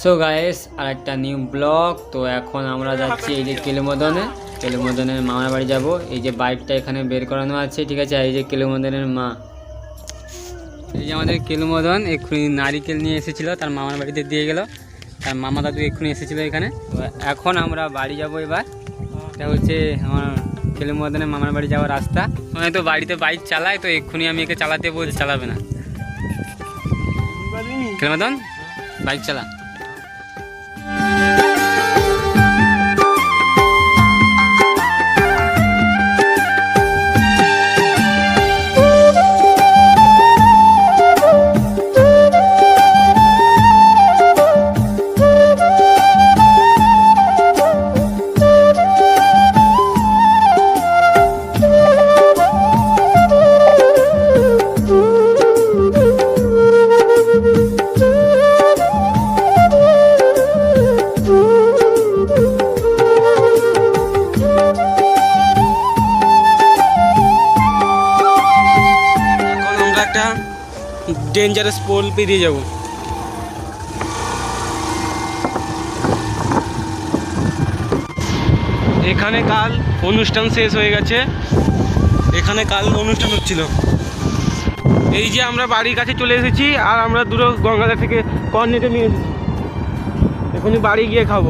So guys আর একটা new blog তো এখন আমরা যাচ্ছি এই যে কেলুমদনে। কেলুমদনের মামার বাড়ি যাব। এই যে বাইকটা এখানে বের করানো আছে ঠিক আছে? এই যে কেলুমদনের মা। এই যে আমাদের কেলুমদন এক্ষুনি নারিকেল নিয়ে এসেছিল তার মামার বাড়িতে দিয়ে গেল। তার মামা দাদু এক্ষুনি এসেছিল এখানে। এখন আমরা বাড়ি যাব এবার। এটা হচ্ছে আমার কেলুমদনের মামার বাড়ি যাওয়ার রাস্তা। আমি তো বাড়িতে বাইক চালায় তো এক্ষুনি আমি একে চালাতে বলছি চালাবে না। কেলুমদন বাইক চালা। ডেঞ্জারাস পোল পেরিয়ে যাব। এখানে কাল অনুষ্ঠান শেষ হয়ে গেছে। এখানে কাল অনুষ্ঠান হচ্ছিল। এই যে আমরা বাড়ির কাছে চলে এসেছি, আর আমরা দূরে গঙ্গাধর থেকে কর্নেটে নিয়ে এসেছি। এখনই বাড়ি গিয়ে খাব।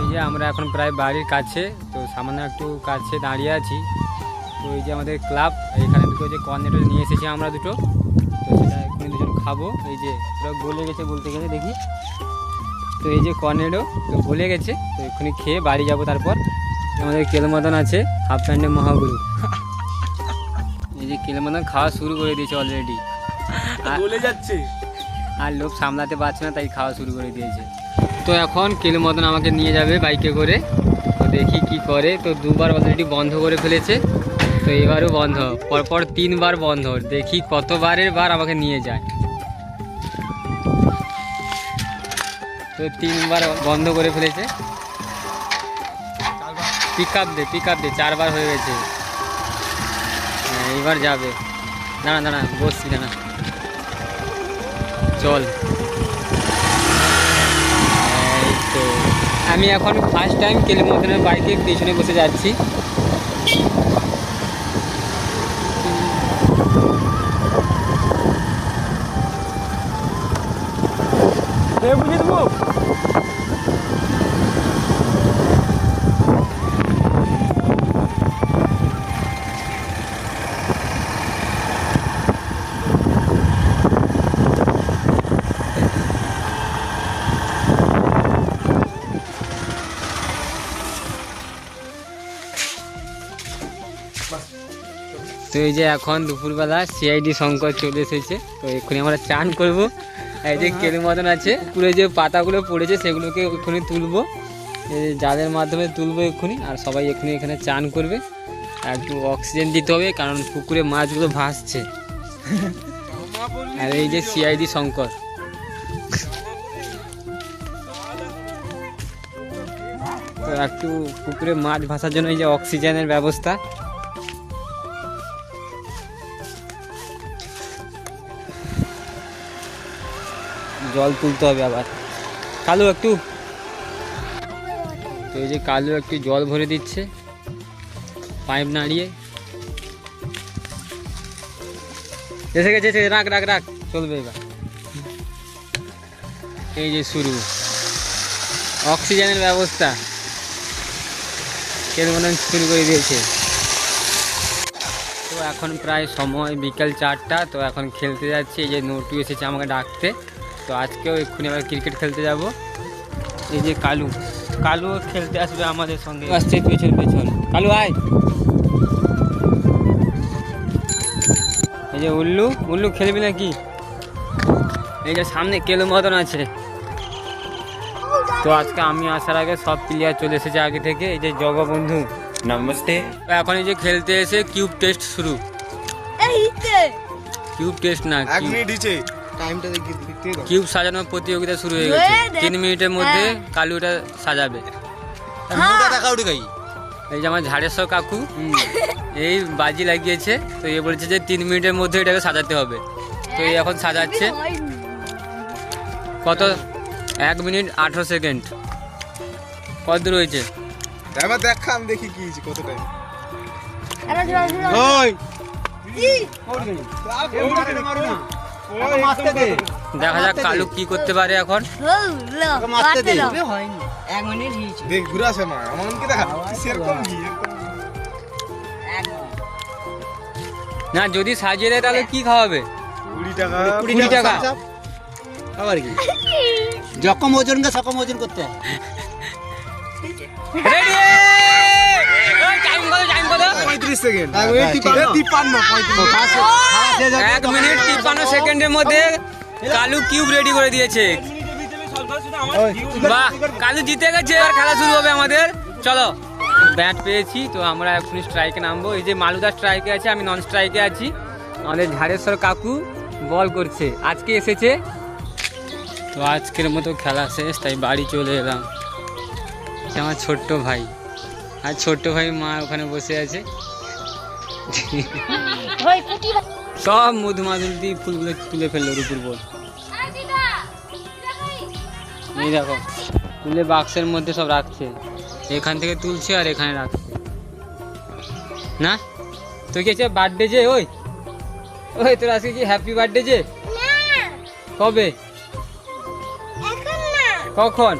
এই যে আমরা এখন প্রায় বাড়ির কাছে, তো সামান্য একটু কাছে দাঁড়িয়ে আছি। তো এই যে আমাদের ক্লাব এখানে দুটো যে কর্নেটো নিয়ে এসেছি আমরা দুটো। তো সেটা এখানে দুজন খাব। এই যে পুরো গলে গেছে বলতে গেলে দেখি। তো এই যে কর্নেটো তো গলে গেছে। তো এক্ষুনি খেয়ে বাড়ি যাব তারপর। আমাদের কেলমদন আছে হাফ প্যান্ডে মহাগুরু। এই যে কেলমদন খাওয়া শুরু করে দিয়েছে অলরেডি আর বলে যাচ্ছে। আর লোক সামলাতে পারছে না তাই খাওয়া শুরু করে দিয়েছে। তো এখন কিলো মতন আমাকে নিয়ে যাবে বাইকে করে। তো দেখি কি করে। তো দুবার অলরেডি বন্ধ করে ফেলেছে। তো এবারও বন্ধ। পরপর তিনবার বন্ধ। দেখি কতবারের বার আমাকে নিয়ে যায়। তো তিনবার বন্ধ করে ফেলেছে। পিক আপ দে পিক আপ দে চারবার হয়ে গেছে। হ্যাঁ, এইবার যাবে। দাঁড়া দাঁড়া বসছি দাঁড়া। চল। তো। আমি এখন ফার্স্ট টাইম কেলিমতনের বাইকে পেছনে বসে যাচ্ছি। তো এই যে এখন দুপুরবেলা সিআইডি শঙ্কর চলে এসেছে তো এক্ষুনি আমরা চান করব। এই যে কেলু মতন আছে পুরো যে পাতাগুলো পড়েছে সেগুলোকে এক্ষুনি তুলবো। এই জালের মাধ্যমে তুলবো এক্ষুনি আর সবাই এক্ষুনি এখানে চান করবে। একটু অক্সিজেন দিতে হবে কারণ পুকুরে মাছগুলো ভাসছে। আর এই যে সিআইডি শঙ্কর। তো একটু পুকুরে মাছ ভাসার জন্য এই যে অক্সিজেনের ব্যবস্থা। জল তুলতে হবে আবার। কালু একটু। তো এই যে কালু একটু জল ভরে দিচ্ছে। পাইপ নাড়িয়ে। এসে গেছে, এসে রাখ রাখ রাখ। চলবে এবার। এই যে শুরু। অক্সিজেনের ব্যবস্থা। কেন মনে শুরু করে দিয়েছে। তো এখন প্রায় সময় বিকেল চারটা। তো এখন খেলতে যাচ্ছি। এই যে নোটু এসেছে আমাকে ডাকতে। তো আজকেও এক্ষুনি আবার ক্রিকেট খেলতে যাব। এই যে কালু কালু খেলতে আসবে আমাদের সঙ্গে। আসছে পেছন পেছন। কালু আয়। এই যে উল্লু উল্লু খেলবি নাকি? এই যে সামনে কেলু মতন আছে। তো আজকে আমি আসার আগে সব প্লেয়ার চলে এসেছে আগে থেকে। এই যে জগবন্ধু নমস্তে। এখন এই যে খেলতে এসে কিউব টেস্ট শুরু। কিউব টেস্ট না এক কিউব টাইমটা দেখতে কিউব সাজানোর প্রতিযোগিতা শুরু হয়ে গেছে। তিন মিনিটের মধ্যে কালুটা সাজাবে। দেখা এই যে আমার ঝাড়েশ্বর কাকু এই বাজি লাগিয়েছে তো এ বলেছে যে তিন মিনিটের মধ্যে এটাকে সাজাতে হবে। তো এই এখন সাজাচ্ছে। কত? এক মিনিট আঠেরো সেকেন্ড। কত দূর হয়েছে? এবার দেখা আমি দেখি কি কত টাইম ওই! দেখা যাক কালু কি করতে পারে এখন। না। যদি সাজিয়ে দেয় তাহলে কি খাওয়াবে? কুড়ি টাকা। কুড়ি টাকা। আবার কি? যকম ওজন সকম ওজন করতে হয়। রেডি টাইম কত সেকেন্ড। এক মিনিট তিপ্পান্ন। তিপ্পান্ন পঁয়ত্রিশ এক মিনিট তিপ্পান্ন সেকেন্ডের মধ্যে কালু কিউব রেডি করে দিয়েছে। বাহ কালু জিতে গেছে আর খেলা শুরু হবে আমাদের। চলো। ব্যাট পেয়েছি তো আমরা এখন স্ট্রাইকে নামবো। এই যে মালুদা স্ট্রাইকে আছে আমি নন স্ট্রাইকে আছি। আমাদের ঝাড়েশ্বর কাকু বল করছে। আজকে এসেছে। তো আজকের মতো খেলা শেষ তাই বাড়ি চলে এলাম। আমার ছোট্ট ভাই। আর ছোট্ট ভাই মা ওখানে বসে আছে। সব মধুমাধুর দিয়ে ফুলগুলো তুলে ফেলল রূপুর বল এই দেখো তুলে বাক্সের মধ্যে সব রাখছে। এখান থেকে তুলছে আর এখানে রাখছে। না? তুই কি বার্থডে যে ওই? ওই তোর আজকে কি হ্যাপি বার্থডে যে? কবে? কখন?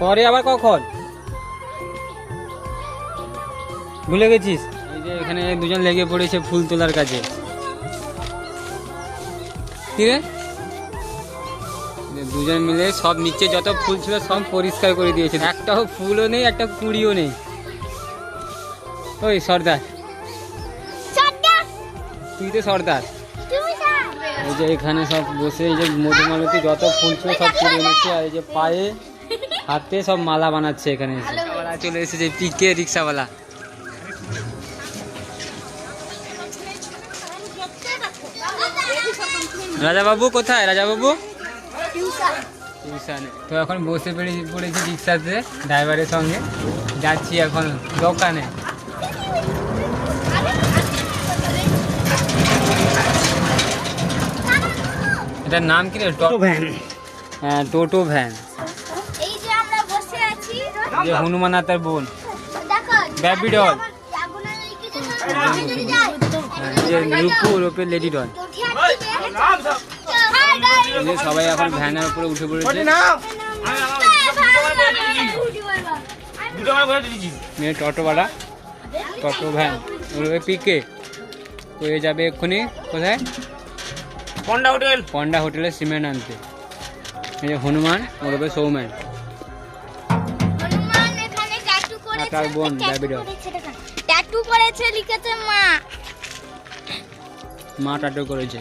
পরে আবার কখন? ভুলে গেছিস? এই যে এখানে দুজন লেগে পড়েছে ফুল তোলার কাজে। কি রে? দুজন মিলে সব নিচে যত ফুল ছিল সব পরিষ্কার করে দিয়েছে। একটাও ফুলও নেই একটা কুড়িও নেই। ওই সর্দার। তুই তো সর্দার। এই যে এখানে সব বসে এই যে মধুমালতি যত ফুল ছিল সব তুলে নিচ্ছে আর এই যে পায়ে হাতে সব মালা বানাচ্ছে এখানে এসে। চলে এসেছে পিকে রিক্সাওয়ালা। রাজাবাবু কোথায়? রাজাবাবু? টিউশনে। তো এখন বসে পড়ে পড়েছি রিক্সাতে ড্রাইভারের সঙ্গে। যাচ্ছি এখন দোকানে। এটার নাম কি রে? টো- ভ্যান। হ্যাঁ টোটো ভ্যান। এই যে আমরা বসে আছি যে হনুমান আর তার বোন যায় এই যে রূপুর ওপরে লেডি ডন এই যে সবাই এখন ভ্যানের উপরে উঠে পড়েছে। মেয়ে টোটোওয়ালা টোটো ভ্যান। ওর পিকে হয়ে যাবে এক্ষুনি? কোথায়? পন্ডা হোটেল। পন্ডা হোটেলে সিমেন্ট আনতে। এই যে হনুমান ওর উপরে সৌম্যান ট্যাটু তার বোন, ট্যাটু দেখো। ট্যাটু করেছে লিখেছে মা। মা টাটো করেছে।